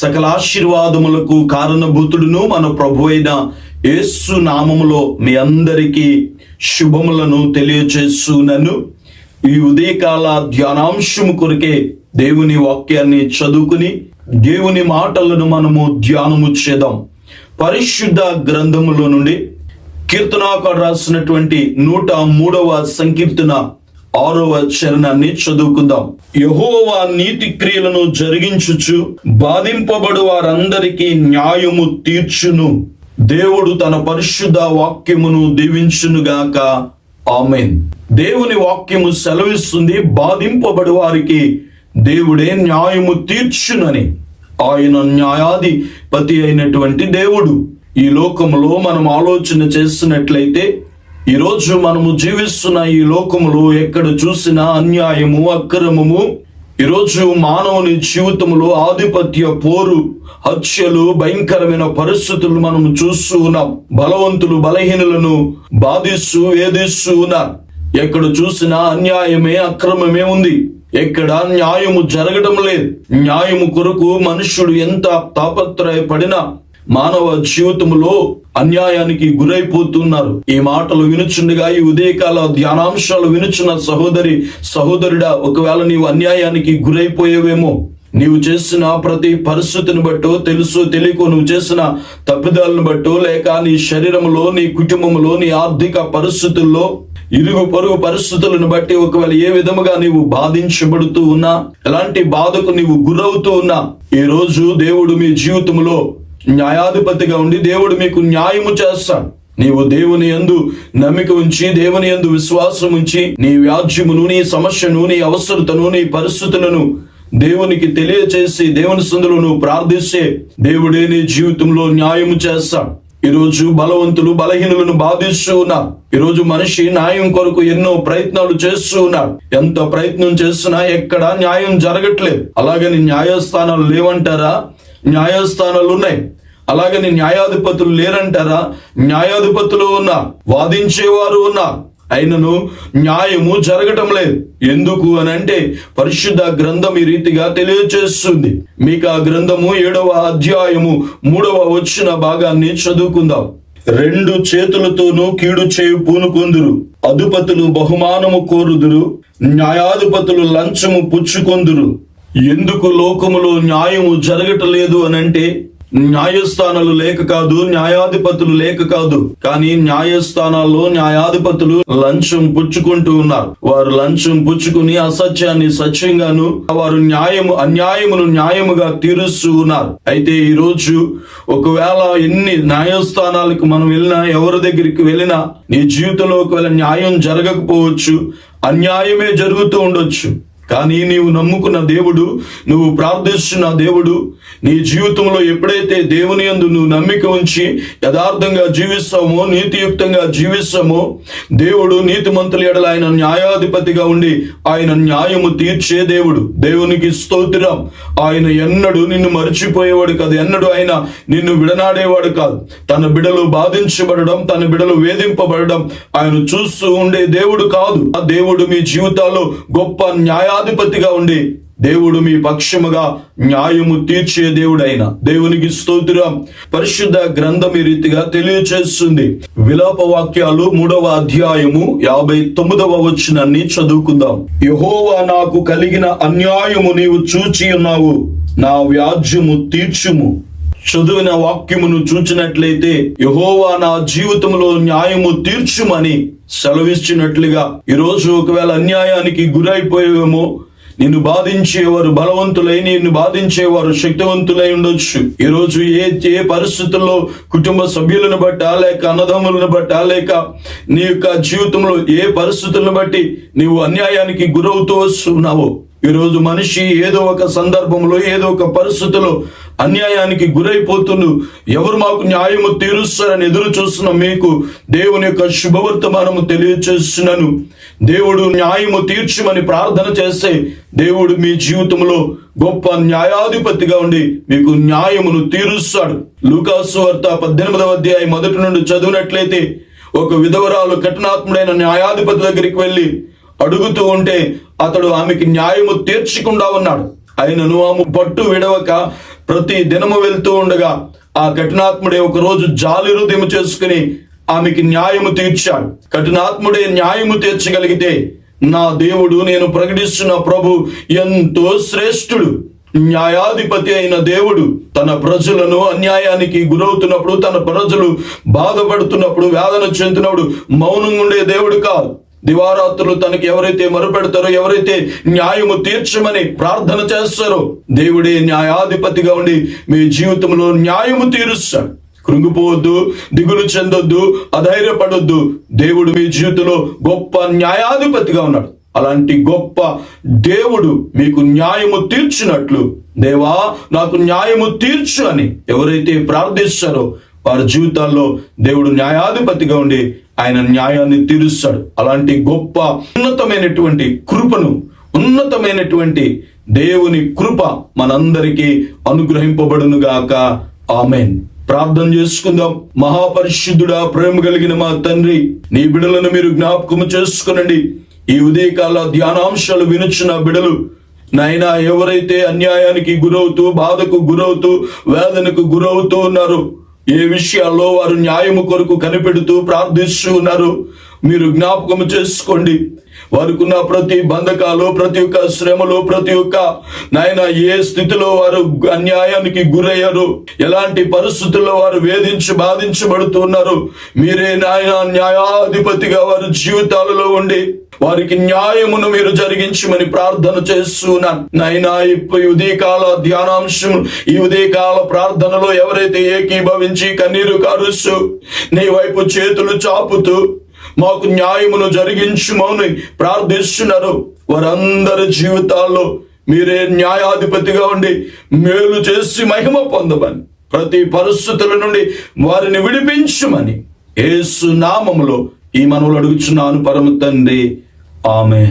సకల ఆశీర్వాదములకు కారణభూతుడును మన ప్రభు అయిన యేసు నామములో మీ అందరికీ శుభములను తెలియచేస్తున్నాను ఈ ఉదయకాల ధ్యానాంశము కొరకే దేవుని వాక్యాన్ని చదువుకుని దేవుని మాటలను మనము ధ్యానము చేద్దాం. పరిశుద్ధ గ్రంథములో నుండి కీర్తనాకారు రాసినటువంటి నూట మూడవ సంకీర్తన ఆరవ చరణాన్ని చదువుకుందాం. యహోవా నీతి క్రియలను జరిగించుచు బాధింపబడు వారందరికీ న్యాయము తీర్చును. దేవుడు తన పరిశుద్ధ వాక్యమును దీవించునుగాక. ఆమెన్. దేవుని వాక్యము సెలవిస్తుంది బాధింపబడు వారికి దేవుడే న్యాయము తీర్చునని. ఆయన న్యాయాధిపతి అయినటువంటి దేవుడు. ఈ లోకములో మనం ఆలోచన చేస్తున్నట్లయితే ఈరోజు మనము జీవిస్తున్న ఈ లోకములో ఎక్కడ చూసినా అన్యాయము అక్రమము. ఈరోజు మానవుని జీవితంలో ఆధిపత్య పోరు హత్యలు భయంకరమైన పరిస్థితులు మనం చూస్తూ ఉన్నాం. బలవంతులు బలహీనులను బాధిస్తూ వేధిస్తూ ఉన్నారు. ఎక్కడ చూసినా అన్యాయమే అక్రమమే ఉంది. ఎక్కడ న్యాయము జరగడం లేదు. న్యాయము కొరకు మనుష్యుడు ఎంత తాపత్రయపడినా మానవ జీవితంలో అన్యాయానికి గురైపోతున్నారు. ఈ మాటలు వినుచుండగా ఈ ఉదయకాల ధ్యానాంశాలు వినుచున్న సహోదరి సహోదరుడా ఒకవేళ నీవు అన్యాయానికి గురైపోయేవేమో నీవు చేసిన ప్రతి పరిస్థితిని బట్టో తెలుసు తెలియకో నువ్వు చేసిన తప్పిదాలను బట్టో లేక నీ శరీరంలో నీ కుటుంబంలో నీ ఆర్థిక పరిస్థితుల్లో ఇరుగు పొరుగు పరిస్థితులను బట్టి ఒకవేళ ఏ విధముగా నీవు బాధించబడుతూ ఉన్నా ఎలాంటి బాధకు నీవు గురవుతూ ఉన్నా ఈ రోజు దేవుడు మీ జీవితంలో న్యాయాధిపతిగా ఉండి దేవుడు మీకు న్యాయము చేస్తాడు. నీవు దేవుని యందు నమ్మిక ఉంచి దేవుని యందు విశ్వాసం ఉంచి నీ వ్యాజ్యమును నీ సమస్యను నీ అవసరతను నీ పరిస్థితులను దేవునికి తెలియచేసి దేవుని సందులో నువ్వు ప్రార్థిస్తే దేవుడే నీ జీవితంలో న్యాయము చేస్తాడు. ఈరోజు బలవంతులు బలహీనులను బాధిస్తూ ఉన్నారు. ఈరోజు మనిషి న్యాయం కొరకు ఎన్నో ప్రయత్నాలు చేస్తూ ఉన్నారు. ఎంత ప్రయత్నం చేస్తున్నా ఎక్కడ న్యాయం జరగట్లేదు. అలాగని న్యాయస్థానాలు లేవంటారా? న్యాయస్థానాలు ఉన్నాయి. అలాగని న్యాయాధిపతులు లేరంటారా? న్యాయాధిపతులు ఉన్నా వాదించేవారు ఉన్నా అయినను న్యాయము జరగటం లేదు. ఎందుకు అని అంటే పరిశుద్ధ గ్రంథం ఈ రీతిగా తెలియచేస్తుంది. మీకు ఆ గ్రంథము ఏడవ అధ్యాయము మూడవ వచ్చిన భాగాన్ని చదువుకుందాం. రెండు చేతులతోనూ కీడు చేయు పూనుకొందురు. అధిపతులు బహుమానము కోరుదురు. న్యాయాధిపతులు లంచము పుచ్చుకొందురు. ఎందుకు లోకములో న్యాయము జరగటలేదు అని అంటే న్యాయస్థానాలు లేక కాదు న్యాయాధిపతులు లేక కాదు. కానీ న్యాయస్థానాల్లో న్యాయాధిపతులు లంచం పుచ్చుకుంటూ ఉన్నారు. వారు లంచం పుచ్చుకుని అసత్యాన్ని సత్యంగాను వారు న్యాయము అన్యాయమును న్యాయముగా తీరుస్తూ ఉన్నారు. అయితే ఈ రోజు ఒకవేళ ఎన్ని న్యాయస్థానాలకు మనం వెళ్ళినా ఎవరి దగ్గరికి వెళ్ళినా నీ జీవితంలో ఒకవేళ న్యాయం జరగకపోవచ్చు అన్యాయమే జరుగుతూ ఉండొచ్చు. కానీ నీవు నమ్ముకున్న దేవుడు నువ్వు ప్రార్థిస్తున్న దేవుడు నీ జీవితంలో ఎప్పుడైతే దేవుని యందు నువ్వు నమ్మిక ఉంచి యథార్థంగా జీవిస్తామో నీతియుక్తంగా జీవిస్తామో దేవుడు నీతిమంతుల ఎడల ఆయన న్యాయాధిపతిగా ఉండి ఆయన న్యాయము తీర్చే దేవుడు. దేవునికి స్తోత్రం. ఆయన ఎన్నడు నిన్ను మర్చిపోయేవాడు కాదు. ఎన్నడు ఆయన నిన్ను విడనాడేవాడు కాదు. తన బిడలు బాధించబడడం తన బిడలు వేధింపబడడం ఆయన చూస్తూ ఉండే దేవుడు కాదు. ఆ దేవుడు మీ జీవితాల్లో గొప్ప న్యాయ న్యాయాధిపతిగా ఉండి దేవుడు మీ పక్షముగా న్యాయము తీర్చే దేవుడైన దేవునికి స్తోత్రం. పరిశుద్ధ గ్రంథం ఈ రీతిగా తెలియచేస్తుంది. విలాప వాక్యాలు మూడవ అధ్యాయము యాభై తొమ్మిదవ వచ్చినన్ని చదువుకుందాం. యహోవా నాకు కలిగిన అన్యాయము నీవు చూచి ఉన్నావు. నా వ్యాజ్యము తీర్చుము. చదివిన వాక్యమును చూచినట్లయితే యహోవా నా జీవితంలో న్యాయము తీర్చుమని సెలవిచ్చినట్లుగా ఈరోజు ఒకవేళ అన్యాయానికి గురైపోయేమో నిన్ను బాధించేవారు బలవంతులై నిన్ను బాధించేవారు శక్తివంతులై ఉండొచ్చు. ఈ రోజు ఏ ఏ పరిస్థితుల్లో కుటుంబ సభ్యులను బట్టా లేక అన్నదమ్ములను బట్టా లేక నీ యొక్క జీవితంలో ఏ పరిస్థితులను బట్టి నీవు అన్యాయానికి గురవుతూ వస్తున్నావో ఈరోజు మనిషి ఏదో ఒక సందర్భంలో ఏదో ఒక పరిస్థితిలో అన్యాయానికి గురైపోతుండు. ఎవరు మాకు న్యాయము తీరుస్తారని ఎదురు చూస్తున్న మీకు దేవుని యొక్క శుభవర్తమానము తెలియచేస్తున్నాను. దేవుడు న్యాయము తీర్చమని ప్రార్థన చేస్తే దేవుడు మీ జీవితంలో గొప్ప న్యాయాధిపతిగా ఉండి మీకు న్యాయమును తీరుస్తాడు. లూకాసు వార్త పద్దెనిమిదవ అధ్యాయం మొదటి నుండి చదివినట్లయితే ఒక విధవరాలు కఠినాత్ముడైన న్యాయాధిపతి దగ్గరికి వెళ్ళి అడుగుతూ ఉంటే అతడు ఆమెకి న్యాయము తీర్చకుండా ఉన్నాడు. ఆయనను ఆమె పట్టు విడవక ప్రతి దినము వెళ్తూ ఉండగా ఆ కఠినాత్ముడే ఒక రోజు జాలి హృదయం చేసుకుని ఆమెకి న్యాయము తీర్చాడు. కఠినాత్ముడే న్యాయము తీర్చగలిగితే నా దేవుడు నేను ప్రకటిస్తున్న ప్రభు ఎంతో శ్రేష్ఠుడు. న్యాయాధిపతి అయిన దేవుడు తన ప్రజలను అన్యాయానికి గురవుతున్నప్పుడు తన ప్రజలు బాధపడుతున్నప్పుడు వేదన చెందినప్పుడు మౌనంగా ఉండే దేవుడు కాదు. దివారాత్రులు తనకి ఎవరైతే మొరపెడతారో ఎవరైతే న్యాయము తీర్చమని ప్రార్థన చేస్తారో దేవుడే న్యాయాధిపతిగా ఉండి మీ జీవితంలో న్యాయము తీరుస్తాడు. కృంగిపోవద్దు దిగులు చెందొద్దు అధైర్యపడొద్దు. దేవుడు మీ జీవితంలో గొప్ప న్యాయాధిపతిగా ఉన్నాడు. అలాంటి గొప్ప దేవుడు మీకు న్యాయము తీర్చినట్లు దేవా నాకు న్యాయము తీర్చు అని ఎవరైతే ప్రార్థిస్తారో వారి జీవితాల్లో దేవుడు న్యాయాధిపతిగా ఉండి ఆయన న్యాయాన్ని తీరుస్తాడు. అలాంటి గొప్ప ఉన్నతమైనటువంటి కృపను ఉన్నతమైనటువంటి దేవుని కృప మనందరికీ అనుగ్రహింపబడును గాక ఆమెన్. ప్రార్థన చేసుకుందాం. మహాపరిశుద్ధుడా ప్రేమ కలిగిన మా తండ్రి నీ బిడలను మీరు జ్ఞాపకము చేసుకునండి. ఈ ఉదయకాల ధ్యానాంశాలు వినుచున్న బిడలు నాయనా ఎవరైతే అన్యాయానికి గురవుతూ బాధకు గురవుతూ వేదనకు గురవుతూ ఉన్నారు ఏ విషయాల్లో వారు న్యాయము కొరకు కనిపెడుతూ ప్రార్థిస్తూ ఉన్నారు. మీరు జ్ఞాపకం చేసుకోండి. వారికున్న ప్రతి బంధకాలు ప్రతి ఒక్క శ్రమలు ప్రతి ఒక్క నాయన ఏ స్థితిలో వారు అన్యాయానికి గురయ్యారు ఎలాంటి పరిస్థితుల్లో వారు వేధించి బాధించబడుతున్నారు మీరే నాయన న్యాయాధిపతిగా వారి జీవితాలలో ఉండి వారికి న్యాయమును మీరు జరిగించమని ప్రార్థన చేస్తున్నాను. నైనా ఇప్పుడు ఉదయకాల ధ్యానాంశం ఈ ఉదయకాల ప్రార్థనలో ఎవరైతే ఏకీభవించి కన్నీరు కారుస్తూ నీ వైపు చేతులు చాపుతూ మాకు న్యాయమును జరిగించుమని ప్రార్థిస్తున్నారు. వారందరి జీవితాల్లో మీరే న్యాయాధిపతిగా ఉండి మేలు చేసి మహిమ పొందమని ప్రతి పరిస్థితుల నుండి వారిని విడిపించమని ఏసు నామములో ఈ మనవులు అడుగుచున్నాను పరమ తండ్రి. ఆమె